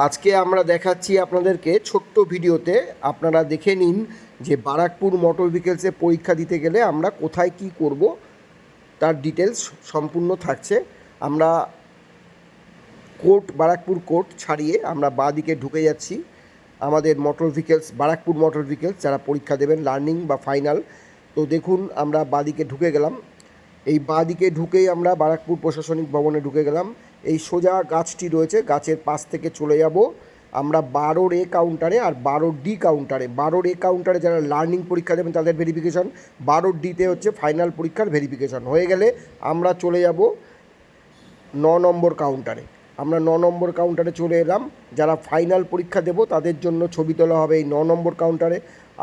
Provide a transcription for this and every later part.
আজকে আমরা দেখাচ্ছি আপনাদেরকে ছোট্ট ভিডিওতে আপনারা দেখে নিন যে বারাকপুর মোটর ভেহিকেলসে পরীক্ষা দিতে গেলে আমরা কোথায় কি করব, তার ডিটেলস সম্পূর্ণ থাকছে। আমরা কোর্ট, বারাকপুর কোর্ট ছাড়িয়ে আমরা বাঁ দিকে ঢুকে যাচ্ছি। আমাদের motor vehicles, Barrackpore motor vehicles যারা পরীক্ষা দেবেন, লার্নিং বা ফাইনাল, তো দেখুন আমরা বাঁ দিকে ঢুকে গেলাম। এই বাঁ দিকে ঢুকেই আমরা বারাকপুর প্রশাসনিক ভবনে ঢুকে গেলাম। এই সোজা গাছটি রয়েছে, গাছের পাশ থেকে চলে যাব। আমরা বারোর এ কাউন্টারে আর বারো ডি কাউন্টারে। বারোর এ কাউন্টারে যারা লার্নিং পরীক্ষা দেবেন তাদের ভেরিফিকেশন বারোর ডিতে হচ্ছে ফাইনাল পরীক্ষার ভেরিফিকেশন হয়ে গেলে আমরা চলে যাব ন নম্বর কাউন্টারে। আমরা ন নম্বর কাউন্টারে চলে এলাম। যারা ফাইনাল পরীক্ষা দেব তাদের জন্য ছবি তোলা হবে এই ন নম্বর কাউন্টারে।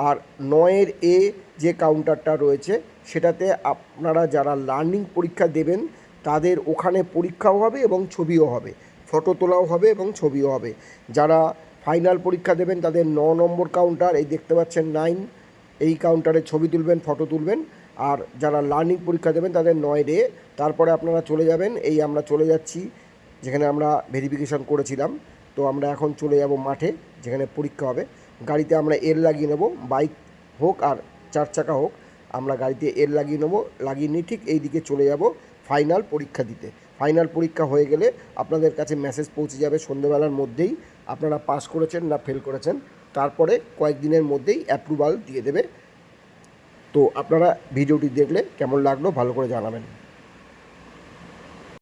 আর নয়ের এ যে কাউন্টারটা রয়েছে, সেটাতে আপনারা যারা লার্নিং পরীক্ষা দেবেন তাদের ওখানে পরীক্ষাও হবে এবং ছবিও হবে। ফটো তোলাও হবে এবং ছবিও হবে। যারা ফাইনাল পরীক্ষা দেবেন, তাদের ন নম্বর কাউন্টার এই দেখতে পাচ্ছেন নাইন এই কাউন্টারে ছবি তুলবেন, ফটো তুলবেন। আর যারা লার্নিং পরীক্ষা দেবেন, তাদের নয় ডে তারপরে আপনারা চলে যাবেন, এই আমরা চলে যাচ্ছি, যেখানে আমরা ভেরিফিকেশন করেছিলাম। তো আমরা এখন চলে যাব মাঠে, যেখানে পরীক্ষা হবে। গাড়িতে আমরা এর লাগিয়ে নেব বাইক হোক আর চার চাকা হোক, আমরা গাড়িতে এর লাগিয়ে নেব, লাগিয়ে নিয়ে ঠিক এই দিকে চলে যাব। ফাইনাল পরীক্ষা দিতে। ফাইনাল পরীক্ষা হয়ে গেলে আপনাদের কাছে মেসেজ পৌঁছে যাবে সন্ধ্যেবেলার মধ্যেই। আপনারা পাস করেছেন না ফেল করেছেন, তারপরে কয়েকদিনের মধ্যেই অ্যাপ্রুভাল দিয়ে দেবে। তো আপনারা ভিডিওটি দেখলে কেমন লাগল ভালো করে জানাবেন।